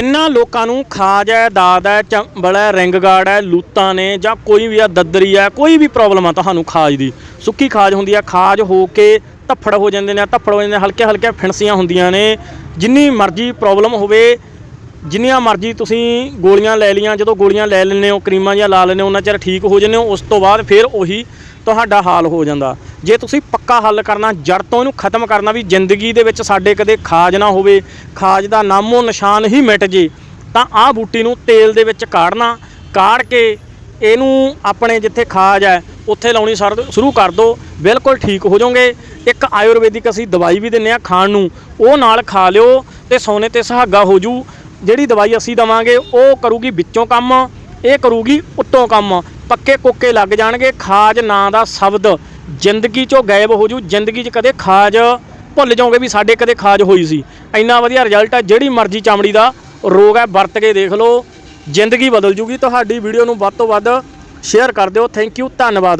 ਜਿੰਨਾ ਲੋਕਾਂ ਨੂੰ ਖਾਜ ਹੈ, ਦਾਦ ਹੈ, ਚੰਬਲ ਹੈ, ਰਿੰਗਗਾਰਡ ਹੈ, ਲੂਤਾਂ ਨੇ ਜਾਂ ਕੋਈ ਵੀ ਆ ਦੱਦਰੀ ਹੈ, ਕੋਈ ਵੀ ਪ੍ਰੋਬਲਮ ਆ ਤੁਹਾਨੂੰ ਖਾਜ ਦੀ। ਸੁੱਕੀ ਖਾਜ ਹੁੰਦੀ ਆ ਖਾਜ ਹੋ ਕੇ ਧੱਫੜ ਹੋ ਜਾਂਦੇ ਨੇ, ਧੱਫੜ ਹੋ ਜਾਂਦੇ ਨੇ ਹਲਕੇ ਹਲਕੇ ਫਿਣਸੀਆਂ ਹੁੰਦੀਆਂ ਨੇ। ਜਿੰਨੀ ਮਰਜ਼ੀ ਪ੍ਰੋਬਲਮ ਹੋਵੇ, ਜਿੰਨੀਆਂ ਮਰਜ਼ੀ ਤੁਸੀਂ ਗੋਲੀਆਂ ਲੈ ਲੀਆਂ ਜਦੋਂ ਗੋਲੀਆਂ ਲੈ ਲੈਂਦੇ ਹੋ, ਕਰੀਮਾਂ ਜਾਂ ਲਾ ਲੈਂਦੇ ਹੋ, ਉਹਨਾਂ ਚਿਰ ਠੀਕ ਹੋ ਜਾਂਦੇ ਹੋ, ਉਸ ਤੋਂ ਬਾਅਦ ਫਿਰ ਉਹੀ ਤੁਹਾਡਾ ਹਾਲ ਹੋ ਜਾਂਦਾ। ਜੇ ਤੁਸੀਂ ਪੱਕਾ ਹੱਲ ਕਰਨਾ, ਜੜ ਤੋਂ ਇਹਨੂੰ ਖਤਮ ਕਰਨਾ ਵੀ, ਜ਼ਿੰਦਗੀ ਦੇ ਵਿੱਚ ਸਾਡੇ ਕਦੇ ਖਾਜ ਨਾ ਹੋਵੇ, ਖਾਜ ਦਾ ਨਾਮੋ ਨਿਸ਼ਾਨ ਹੀ ਮਿਟ ਜੇ, ਤਾਂ ਆਹ ਬੂਟੀ ਨੂੰ ਤੇਲ ਦੇ ਵਿੱਚ ਕਾੜਨਾ, ਕਾੜ ਕੇ ਇਹਨੂੰ ਆਪਣੇ ਜਿੱਥੇ ਖਾਜ ਹੈ, ਉੱਥੇ ਲਾਉਣੀ ਸਰ, ਸ਼ੁਰੂ ਕਰ ਦਿਓ ਬਿਲਕੁਲ ਠੀਕ ਹੋ ਜਾਓਗੇ। ਇੱਕ ਆਯੁਰਵੈਦਿਕ ਅਸੀਂ ਦਵਾਈ ਵੀ ਦਿੰਨੇ ਆ ਖਾਣ ਨੂੰ, ਉਹ ਨਾਲ ਖਾ ਲਿਓ ਤੇ ਸੋਨੇ ਤੇ ਸੁਹਾਗਾ ਹੋ ਜੂ। ਜਿਹੜੀ ਦਵਾਈ ਅਸੀਂ ਦਵਾਂਗੇ, ਉਹ ਕਰੂਗੀ ਵਿੱਚੋਂ ਕੰਮ, ਇਹ ਕਰੂਗੀ ਉੱਤੋਂ ਕੰਮ। ਪੱਕੇ ਕੋਕੇ ਲੱਗ ਜਾਣਗੇ, ਖਾਜ ਨਾਂ ਦਾ ਸ਼ਬਦ। ਜ਼ਿੰਦਗੀ ਚੋਂ ਗਾਇਬ ਹੋ ਜੂ, ਜ਼ਿੰਦਗੀ 'ਚ ਕਦੇ ਖਾਜ ਭੁੱਲ ਜਾਓਗੇ ਵੀ ਸਾਡੇ ਕਦੇ ਖਾਜ ਹੋਈ ਸੀ। ਇੰਨਾ ਵਧੀਆ ਰਿਜ਼ਲਟ ਹੈ ਜਿਹੜੀ ਮਰਜ਼ੀ ਚਮੜੀ ਦਾ ਰੋਗ ਹੈ ਵਰਤ ਕੇ ਦੇਖ ਲਓ, ਜ਼ਿੰਦਗੀ ਬਦਲ ਜੂਗੀ। ਤੁਹਾਡੀ ਵੀਡੀਓ ਨੂੰ ਵੱਧ ਤੋਂ ਵੱਧ ਸ਼ੇਅਰ ਕਰ ਦਿਓ। ਥੈਂਕ ਯੂ ਧੰਨਵਾਦ।